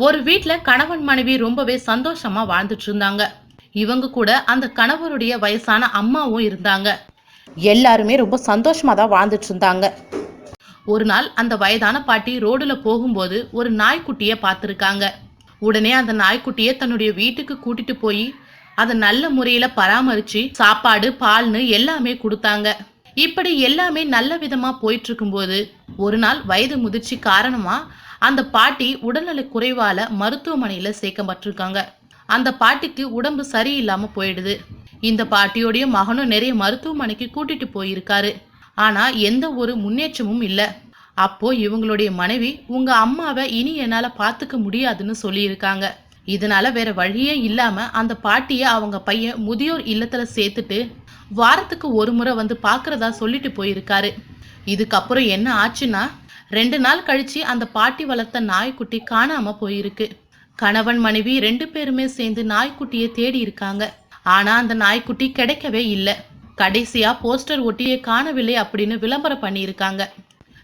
ஒரு வீட்டில் கணவன் மனைவி ரொம்பவே சந்தோஷமா வாழ்ந்துட்டு இருந்தாங்க. இவங்க கூட அந்த கணவருடைய வயசான அம்மாவும் இருந்தாங்க. எல்லாருமே ரொம்ப சந்தோஷமா தான் வாழ்ந்துட்டு இருந்தாங்க. ஒரு நாள் அந்த வயதான பாட்டி ரோடுல போகும்போது ஒரு நாய்க்குட்டியை பார்த்துருக்காங்க. உடனே அந்த நாய்க்குட்டியை தன்னுடைய வீட்டுக்கு கூட்டிட்டு போய் அதை நல்ல முறையில பராமரிச்சு சாப்பாடு பால்னு எல்லாமே கொடுத்தாங்க. இப்படி எல்லாமே நல்ல விதமா போயிட்டு இருக்கும்போது ஒரு நாள் வயது முதிர்ச்சி காரணமா அந்த பாட்டி உடல்நல குறைவால மருத்துவமனையில சேர்க்கப்பட்டிருக்காங்க. அந்த பாட்டிக்கு உடம்பு சரியில்லாம போயிடுது. இந்த பாட்டியோடைய மகனும் நிறைய மருத்துவமனைக்கு கூட்டிட்டு போயிருக்காரு. ஆனா எந்த ஒரு முன்னேற்றமும் இல்லை. அப்போ இவங்களுடைய மனைவி உங்க அம்மாவை இனி என்னால பாத்துக்க முடியாதுன்னு சொல்லியிருக்காங்க. இதனால வேற வழியே இல்லாம அந்த பாட்டியை அவங்க பையன் முதியோர் இல்லத்துல சேர்த்துட்டு வாரத்துக்கு ஒரு முறை வந்து பார்க்குறதா சொல்லிட்டு போயிருக்காரு. இதுக்கப்புறம் என்ன ஆச்சுன்னா ரெண்டு நாள் கழிச்சு அந்த பாட்டி வளர்த்த நாய்க்குட்டி காணாம போயிருக்கு. கணவன் மனைவி ரெண்டு பேருமே சேர்ந்து நாய்க்குட்டியை தேடி இருக்காங்க. ஆனா அந்த நாய்க்குட்டி கிடைக்கவே இல்லை. கடைசியா போஸ்டர் ஒட்டியே காணவில்லை அப்படின்னு விளம்பரம் பண்ணியிருக்காங்க.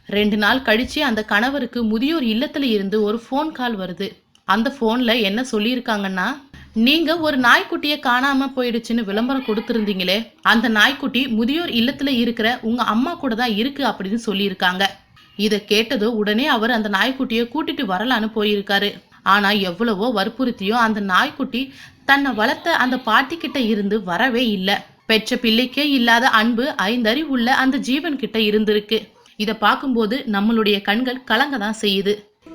ரெண்டு நாள் கழிச்சு அந்த கணவருக்கு முதியோர் இல்லத்துல இருந்து ஒரு ஃபோன் கால் வருது. அந்த ஃபோன்ல என்ன சொல்லியிருக்காங்கன்னா நீங்க ஒரு நாய்க்குட்டியை காணாம போயிடுச்சுன்னு விளம்பரம் கொடுத்துருந்தீங்களே அந்த நாய்க்குட்டி முதியோர் இல்லத்துல இருக்கிற உங்க அம்மா கூட தான் இருக்கு அப்படின்னு சொல்லியிருக்காங்க. இதை கேட்டதும் உடனே அவர் அந்த நாய்க்குட்டியை கூட்டிட்டு வரலான்னு போயிருக்காரு. ஆனா எவ்வளவோ வற்புறுத்தியும் அந்த நாய்க்குட்டி தன்னை வளர்த்த அந்த பாட்டி கிட்ட இருந்து வரவே இல்லை. பெற்ற பிள்ளைக்கே இல்லாத அன்பு ஐந்தறி உள்ள அந்த ஜீவன் கிட்ட இருந்திருக்கு. இதை பார்க்கும்போது நம்மளுடைய கண்கள் கலங்க தான் செய்யுது.